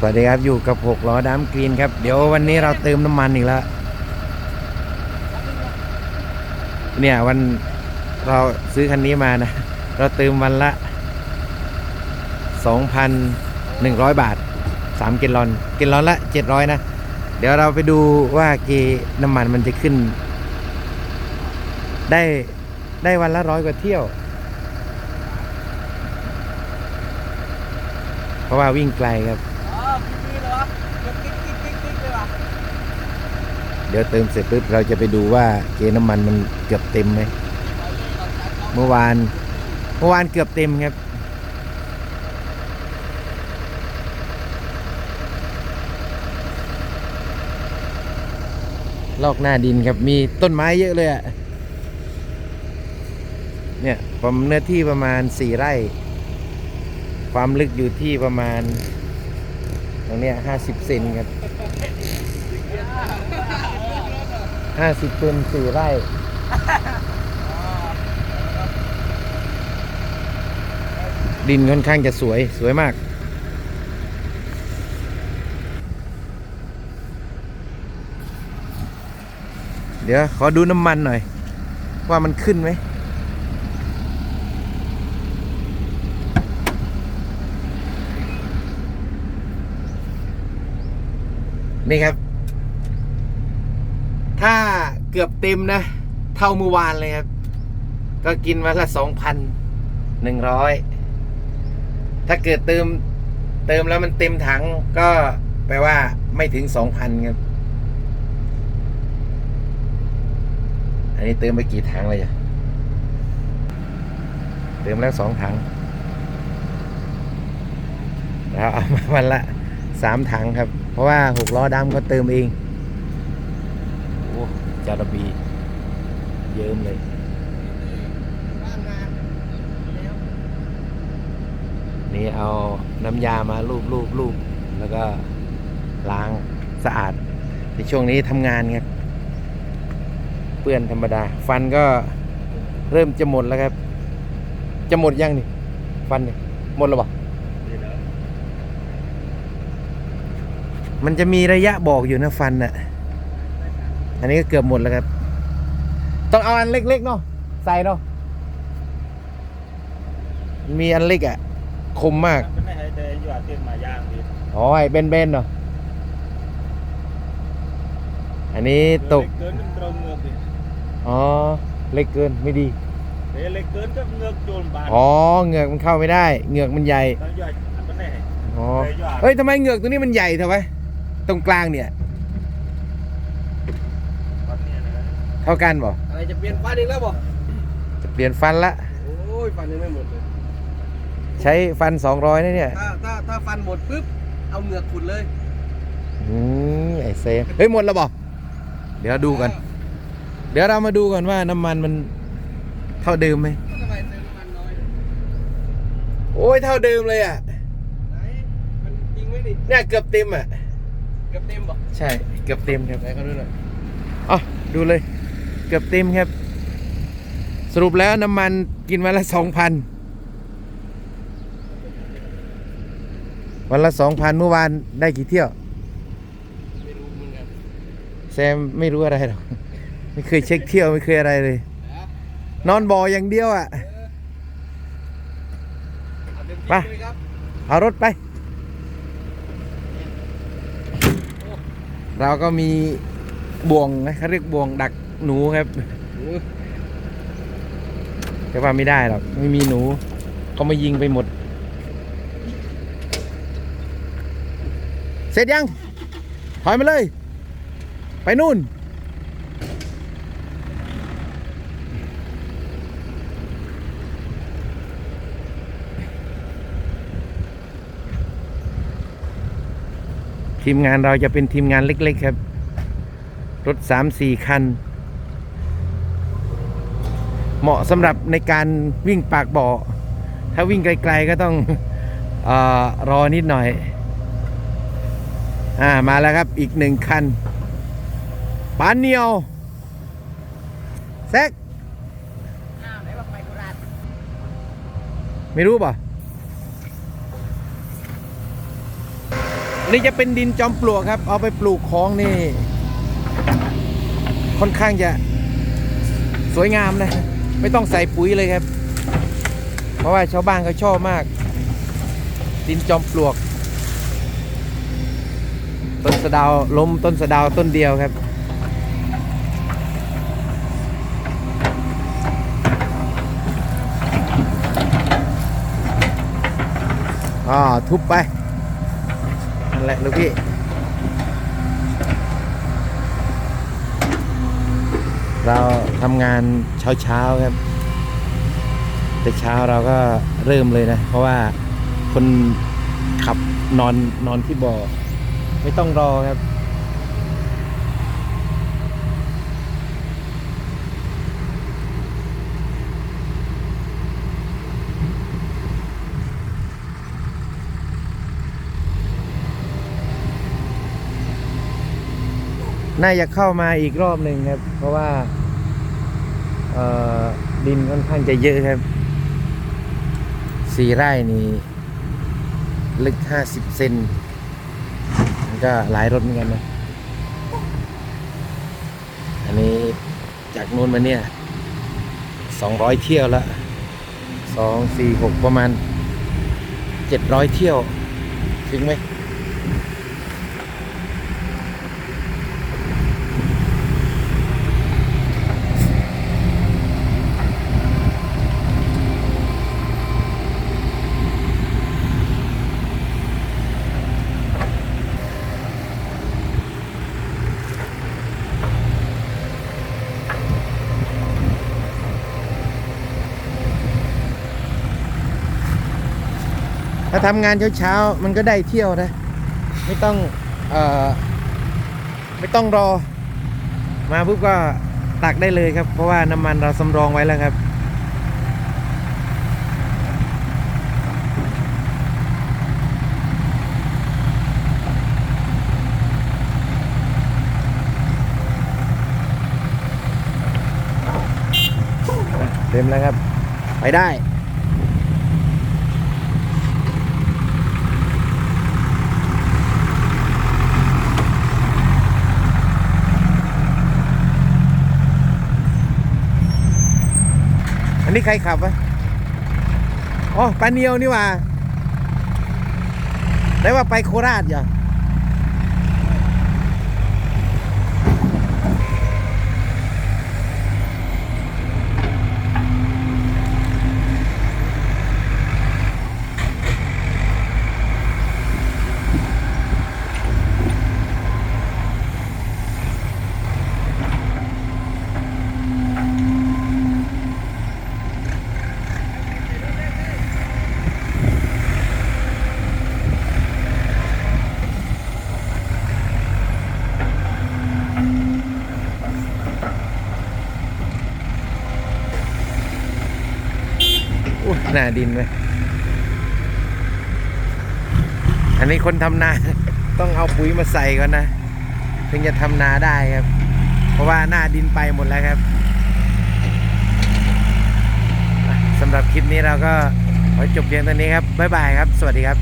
สวัสดีครับ อยู่กับหกล้อดามกรีนครับ เดี๋ยววันนี้เราเติมน้ำมันอีกแล้ว เนี่ยวันเราซื้อคันนี้มานะ เราเติมวันละ 2,100 บาท 3 กิลลนกิลลนละ 700 นะ เดี๋ยวเราไปดูว่าเกน้ำมันมันจะขึ้น ได้ได้วันละร้อยกว่าเที่ยว เพราะว่าวิ่งไกลครับ อ๋อพี่นี่เหรอกิ๊กกิ๊กกิ๊กกิ๊กกิ๊กเลยว่ะ เดี๋ยวเติมเสร็จปุ๊บเราจะไปดูว่าเกน้ำมันมันเกือบเต็มไหมเมื่อวานเมื่อวานเกือบเต็มครับ ลอกหน้าดินครับมีต้นไม้เยอะเลยอะเนี่ยผมเนื้อที่ประมาณสี่ไร่ ความลึกอยู่ที่ประมาณตรงเนี้ยห้าสิบเซนครับ ห้าสิบเซนสี่ไร่ดินค่อนข้างจะสวยสวยมาก เดี๋ยว ขอดูน้ำมันหน่อย ว่ามันขึ้นไหม นี่ครับ เกือบเต็มนะ เท่าเมื่อวานเลยครับ ก็กินวันละสองพันหนึ่งร้อยถ้าเกิดเติมเติมแล้วมันเต็มถังก็แปลว่าไม่ถึงสองพันครับ อันนี้เติมไปกี่ถังเลยจ้ะเติมแล้วสองถังเราเอามาวันละสามถังครับ เพราะว่าหกล้อดำเขาเติมเอง จาระบีเยิ้มเลยบ้านงานแล้วนี่เอาน้ำยามาลูบลูบลูบแล้วก็ล้างสะอาด ในช่วงนี้ทำงานครับเปื้อนธรรมดา ฟันก็เริ่มจะหมดแล้วครับ จะหมดยังนี่ฟันนี่หมดแล้วปะมันจะมีระยะบอกอยู่นะฟันน่ะ อันนี้ก็เกือบหมดแล้วครับ ต้องเอาอันเล็กๆเนาะใส่เนาะมีอันเล็กอะคมมากมันไม่ให้แต่อยู่อาเตียนมาย่างดิอ๋อไอ้เบนเบนๆเนาะอันนี้ตกเล็กเกินมันตรงเงือกดิอ๋อเล็กเกินไม่ดีเดี๋ยวเล็กเกินก็เงือกโจรบานอ๋อเหงือกมันเข้าไม่ได้เหงือกมันใหญ่ต้องอยู่อันมันไม่ให้อ๋อแต่อยู่อาเฮ้ยทำไมเหงือกตัวนี้มันใหญ่เท่าไหมตรงกลางเนี่ย ตอนเนี้ยนะ เท่ากันบ่อะไรจะเปลี่ยนฟันอีกแล้วบอกจะเปลี่ยนฟันละโอ้ยฟันยังไม่หมดเลยใช้ฟัน200นะเนี่ยถ้าถ้าถ้าฟันหมดปุ๊บเอาเหงือกขุดเลยอืมไอเซฟเฮ้ยหมดแล้วบ่เดี๋ยวดูกัน เดี๋ยวเรามาดูกันว่าน้ำมันมันเท่าเดิมไหมทำไมเติมน้ำมันน้อยโอ้ยเท่าเดิมเลยอะไหนมันจริงไหมดิเนี่ยเกือบเต็มอะ เกือบเต็มบอกใช่ เกือบเต็มครับไหนเขาดูหน่อยอ๋อดูเลย เกือบเต็มครับ สรุปแล้วน้ำมันกินวันละสองพันวันละสองพันเมื่อวานได้กี่เที่ยวไม่รู้เหมือนกันแซมไม่รู้อะไรหรอกไม่เคยเช็คเที่ยวไม่เคยอะไรเลย นอนบ่ออย่างเดียวอะเอาเต็มที่ไปเลยครับเอารถไป เราก็มีบ่วงนะเขาเรียกบ่วงดัก หนูครับแต่ว่าไม่ได้หรอกไม่มีหนูเขามายิงไปหมด เสร็จยัง ถอยมาเลย ไปนู่น ทีมงานเราจะเป็นทีมงานเล็ก ๆ ครับ รถสามสี่คัน เหมาะสำหรับในการวิ่งปากบ่อ ถ้าวิ่งไกลๆก็ต้องอรอนิดหน่อย อ่ามาแล้วครับอีกหนึ่งคันปานเนียวแซกอ้าวไหนบอกไปโคราชไม่รู้ป่ะนี่จะเป็นดินจอมปลวกครับ เอาไปปลูกของนี่ ค่อนข้างจะสวยงามนะ ไม่ต้องใส่ปุ๋ยเลยครับ เพราะว่าชาวบ้านเขาชอบมาก ดินจอมปลวก ต้นสะดาวล้มต้นสะดาวต้นเดียวครับ อ่าทุบไปนั่นแหละลูกพี่ เราทำงานเช้าเช้าครับ แต่เช้าเราก็เริ่มเลยนะ เพราะว่าคนขับนอนนอนที่บ่อ ไม่ต้องรอครับ น่าจะเข้ามาอีกรอบหนึ่งครับ เพราะว่าดินค่อนข้างจะเยอะครับสี่ไร่นี่ลึกห้าสิบเซนมันก็หลายรถเหมือนกันนะ อันนี้จากนู้นมาเนี่ยสองร้อยเที่ยวละสองสี่หกประมาณเจ็ดร้อยเที่ยว ถึงไหมาทำงานเช้าๆมันก็ได้เที่ยวนะ ไม่ต้องเอ่อไม่ต้องรอ มาปุ๊บก็ตักได้เลยครับ เพราะว่าน้ำมันเราสำรองไว้แล้วครับ เต็มแล้วครับ ไปได้ อันนี้ใครขับวะอ๋อปาเนียวนี่ว่าได้ว่าไปโคราชอย่าอุ้ย หน้าดินไหมอันนี้คนทำนา ต้องเอาปุ๋ยมาใส่ก่อนนะ ถึงจะทำนาได้ครับ เพราะว่าหน้าดินไปหมดแล้วครับสำหรับคลิปนี้เราก็ขอจบเพียงตอนนี้ครับ บ๊ายบายครับ สวัสดีครับ